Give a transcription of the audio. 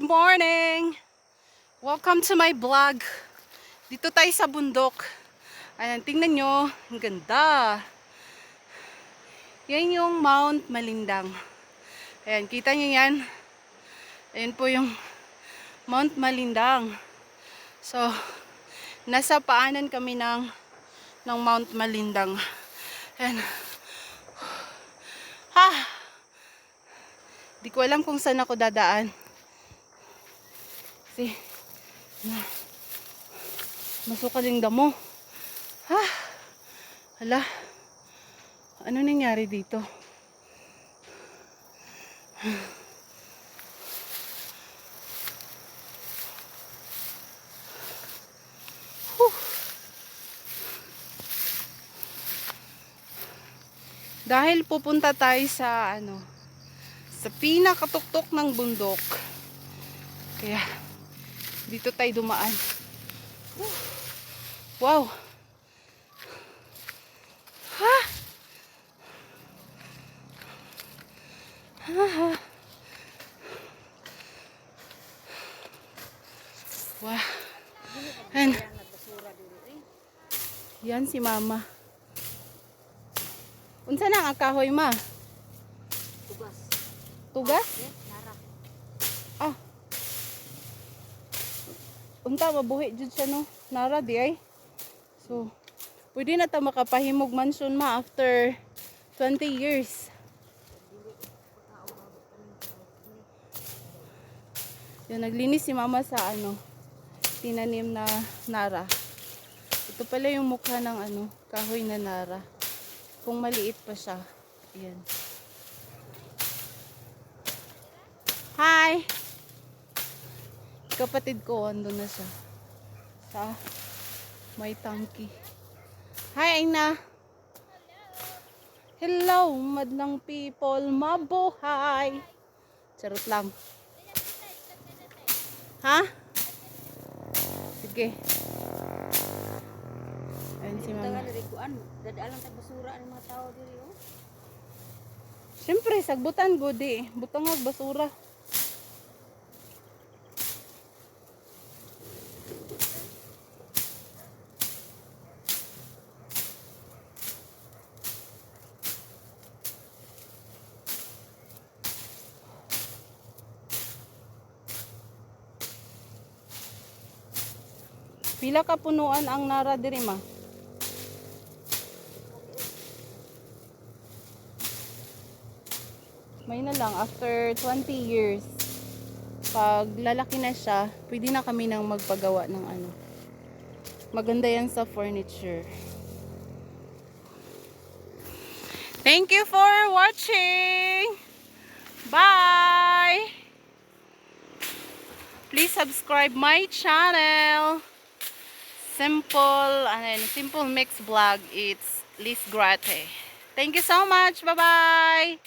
Morning! Welcome to my vlog. Dito tayo sa bundok. Ayan, tingnan nyo. Ang ganda. Yan yung Mount Malindang. Ayan, kita nyo yan. Ayan po yung Mount Malindang. So, nasa paanan kami ng, ng Mount Malindang. Ayan. Ha! Di ko alam kung saan ako dadaan. Kasi, masukal yung damo. Ha? Hala. Ano nangyari dito? Whew. Dahil pupunta tayo sa ano, sa pinakatuktok ng bundok. Kaya, dito tayo dumaan. Wow! Ha? Ha, ha. Wow. And, yan si mama. Unsa na ang kahoy ma? Tugas. Tugas? Eh, nara. Ah. Unta mabuhi jud siya no. Nara di ay. So, pwede na ta makapahimog mansion ma after 20 years. Yan, naglinis si mama sa ano, tinanim na nara. Ito pala yung mukha ng ano, kahoy na nara. Kung maliit pa siya. Ayan. Hi! Kapatid ko, ando na siya. Sa may tangki. Hi, Aina! Hello, madlang people. Mabuhay! Charot lang. Ha? Sige. Ayun si mama. diri kuan, dadaalan tag basura ang mga tao diri oh. Siyempre, sagbutan gudi. Butang og basura. Pila ka punuan ang nara diri ma? May na lang, after 20 years, pag lalaki na siya, pwede na kami nang magpagawa ng ano. Maganda yan sa furniture. Thank you for watching! Bye! Please subscribe my channel. Simple, ano yun, simple mix vlog. It's Liz Grate. Thank you so much. Bye-bye!